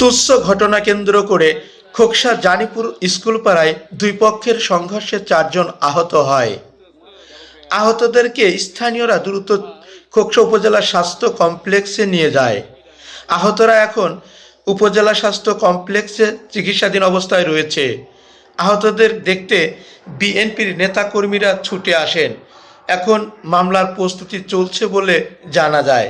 তুচ্ছ ঘটনা কেন্দ্র করে খোকসা জানিপুর স্কুল পাড়ায় দুই পক্ষের সংঘর্ষে চারজন আহত হয়। আহতদেরকে স্থানীয়রা দ্রুত খোকসা উপজেলা স্বাস্থ্য কমপ্লেক্সে নিয়ে যায়। আহতরা এখন উপজেলা স্বাস্থ্য কমপ্লেক্সে চিকিৎসাধীন অবস্থায় রয়েছে। আহতদের দেখতে বিএনপির নেতাকর্মীরা ছুটে আসেন। এখন মামলার প্রস্তুতি চলছে বলে জানা যায়।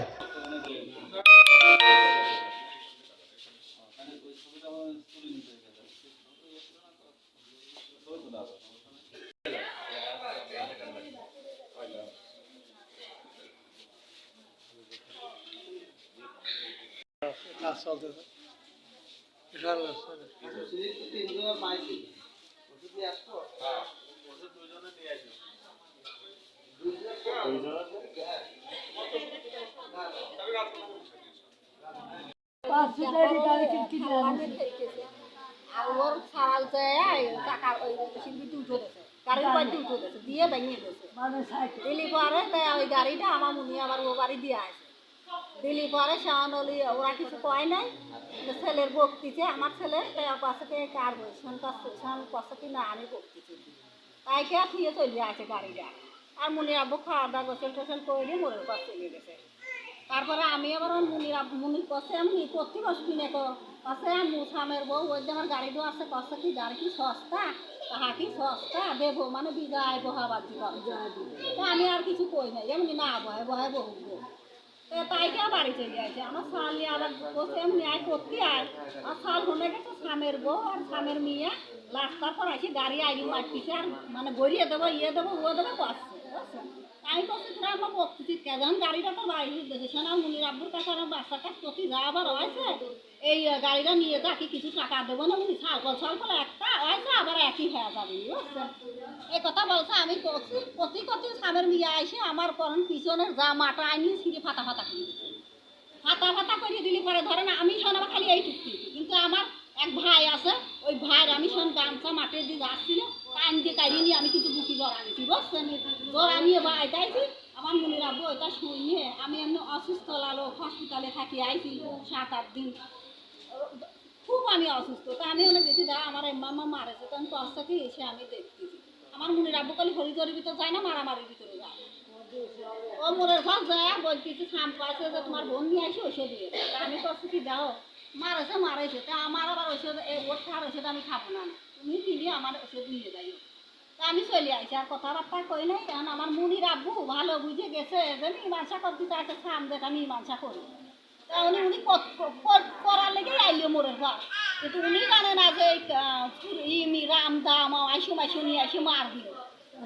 কাজ চলতেছে ইনশাআল্লাহ চলে। আর ওর সাওয়াল চাই টাকা ওই শিল্পীটি উঠে গেছে গাড়ির বাড়িতে উঠে গেছে দিয়ে ভেঙে গেছে। দিলি পরে তা ওই গাড়িটা আমার মুনি আবার ও বাড়ি দিয়ে আসে। দিলি পরে শাওন ওরা কিছু কয় নাই ছেলের বকতিছে আমার ছেলে পাশে থেকে কার শোন পাশে কি না আমি বকতিছি তাই কে চলে আছে গাড়িটা? আর মুনি আব্বু খাওয়া দাওয়া গোসল টোসল করে মোড়ের পাশ চলে গেছে। তারপরে আমি আবার ওই আব- মুনির কষে আমি করতে বসবি না কো। কষে আমি স্বামের বউ, ওই যে আমার গাড়ি আছে কষে কি গাড়ি কি সস্তা? তাহা কি সস্তা? দেবো মানে বিদায় বহাবাজি তো আমি আর কিছু কই নাই, এমনি না বহে বহে বহু তো তাই কে বাড়ি চলে আসে আমার শালি আবার বসে এমনি আয় করতে আয়। আর শাল হয়ে গেছে স্বামের বউ আর স্বামের মেয়ে। রাস্তার পর আসি গাড়ি আগে মারতেছে আর মানে গড়িয়ে দেবো ইয়ে দেবো, ও দেবো বুঝছেন? আমি করছি তোরা আমার বকতেছি কেজন গাড়িটা তো বাইরে দেখেছে না মুনির আব্বুর কাছে আমার বাচ্চা কাছে প্রতি যা আবার হয়েছে এই গাড়িটা নিয়ে যাকে কিছু টাকা দেবো না উনি সালকল সালকল একটা হয়েছে আবার একই হয়ে যাবে এই কথা বলছে আমি করছি প্রতি প্রতি স্বামীর মেয়ে আইসে আমার পরন পিছনের যা মাটা আইনি ছিঁড়ে ফাটা ফাটা করে দিচ্ছে ফাটা ফাটা করে দিলি পরে ধরেন আমি শোন আমার খালি এই টুকটি কিন্তু আমার এক ভাই আছে ওই ভাইয়ের আমি শোন গামছা মাঠের দিয়ে যাচ্ছিল টাইম দিয়ে কাড়িয়ে নিয়ে আমি কিন্তু বুকি জ্বর আনিছি বুঝছেন? জ্বর আনিয়ে ভাই যাইছি আমার মনে রাখব ওইটা শুনিয়ে আমি এমনি অসুস্থ লালো হসপিটালে থাকি, আইছি সাত আট দিন। খুব আমি অসুস্থ, তা আমি অনেক গেছি দা আমার মামা মারেছে তো আমি কষ্ট থেকে এসে আমি দেখতেছি। আমার মনে রাখব কালি হরিদরের ভিতরে যায় না, মারামারির ভিতরে যায়। ও মোরের ঘর যায় বলতেছি খাম পাইছে যে তোমার বোন নিয়ে আসি ওষুধ দিয়ে আমি করছি কি দাও মারেছে মারাইছে তা আমার আবার ওষুধ ওর খাওয়ার ওষুধ আমি খাব না। তুমি কিনে আমার ওষুধ নিয়ে যাই তা আমি চলে আইছি, আর কথাবার্তা কই নাই, কারণ আমার মুনির আব্বু ভালো বুঝে গেছে যে মীমাংসা করতে চাইছে খাম যেটা মীমাংসা করি। তা উনি উনি করার লেগে আইলো মোরের ঘর কিন্তু উনি জানে না যে ইমি রাম দাম, আইসু মাইসু নিয়ে আইসু মার দিল।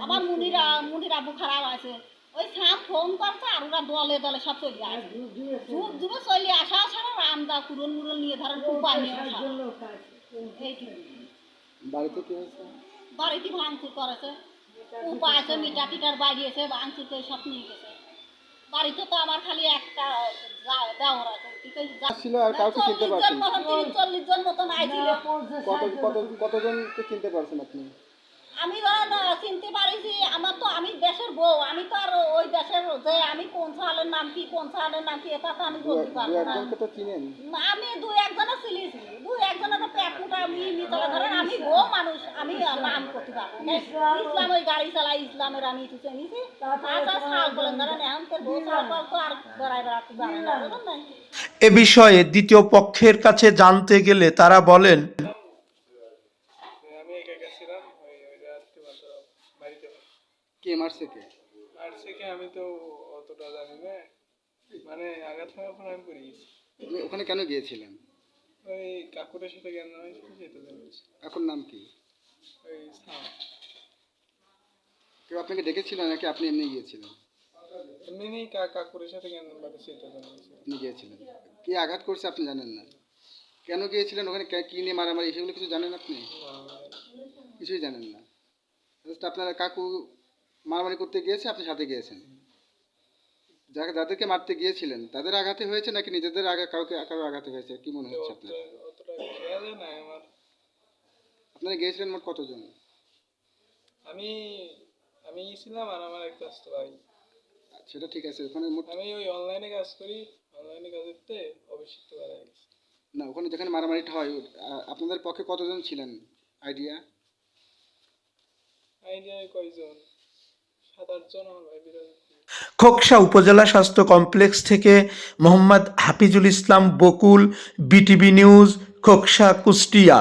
আমার মুনির মুনির আব্বু খারাপ আছে। ওই সাম ফোন করছে আর ওরা দলে দলে সব চলে আসে। চলে আসা ছাড়া রাম দা কুরন মুরন নিয়ে ধরেন আসা। এইটুকু বাড়িতে কি বাড়িতে ভাঙচুর করেছে উপা আছে মিটা টিটার বাড়িয়েছে ভাঙচুর করে সব নিয়ে গেছে। বাড়িতে তো আমার খালি একটা দেওর আছে ছিল আর কাউকে চিনতে পারছেন জন মতন, তিরিশ, চল্লিশ জন মতন আইছিল কত কত কতজনকে চিনতে পারছেন আপনি? আমি ধরেন চিনতে পারিছি আমার তো আমি দেশের বউ আমি তো আর ওই দেশের যে আমি কোন সালের নাম কি কোন সালের নাম কি এটা তো আমি দু বলতে দু পারব না। আমি দুই একজনের চিলিছি দুই একজনের তো আমি মিতলে ধরেন আমি বউ মানুষ আমি নাম করতে পারব না। ইসলাম ওই গাড়ি চালাই ইসলামের আমি একটু চিনিছি আচ্ছা সাল বলেন ধরেন এখন তো বউ সাল তো আর বেড়াই বেড়াতে পারে না এ বিষয়ে দ্বিতীয় পক্ষের কাছে জানতে গেলে তারা বলেন আমি একা গেছিলাম ওই ওই রাত্রিমাত্র বাড়িতে। কে মারছে কে? আর থেকে আমি তো অতটা জানি না। মানে আঘাত হওয়ার পর আমি পড়ে গেছি। ওখানে কেন গিয়েছিলেন? ওই কাকুরের সাথে জ্ঞান হয়েছিল সেটা জানিয়েছি এখন নাম কি? কেউ আপনাকে ডেকেছিল নাকি আপনি এমনি গিয়েছিলেন? এমনি কা কাকুরের সাথে জ্ঞান বাদে সেটা জানিয়েছি আপনি গিয়েছিলেন। কে আঘাত করছে আপনি জানেন না? কেন গিয়েছিলেন ওখানে? কি নিয়ে মারামারি সেগুলো কিছু জানেন আপনি? কিছুই জানেন না। জাস্ট আপনার কাকু মারামারি করতে গিয়েছে আপনি সাথে গিয়েছেন। যাকে যাদেরকে মারতে গিয়েছিলেন তাদের আঘাতে হয়েছে নাকি নিজেদের আঘাত কাউকে কারও আঘাতে হয়েছে? কি মনে হচ্ছে আপনার? আপনারা গিয়েছিলেন মোট কতজন? আমি আমি গেছিলাম আর আমার একটা আসতো ভাই। সেটা ঠিক আছে ওখানে আমি ওই অনলাইনে কাজ করি অনলাইনে কাজ করতে তো বেড়া গেছি। না ওখানে যেখানে মারামারিটা হয় আপনাদের পক্ষে কতজন ছিলেন? আইডিয়া আইডিয়ায় কয়জন? সাত আটজন হবে বিরাজ খোকসা উপজেলা স্বাস্থ্য কমপ্লেক্স থেকে মোহাম্মদ হাফিজুল ইসলাম বকুল বিটিভি নিউজ খোকসা কুষ্টিয়া।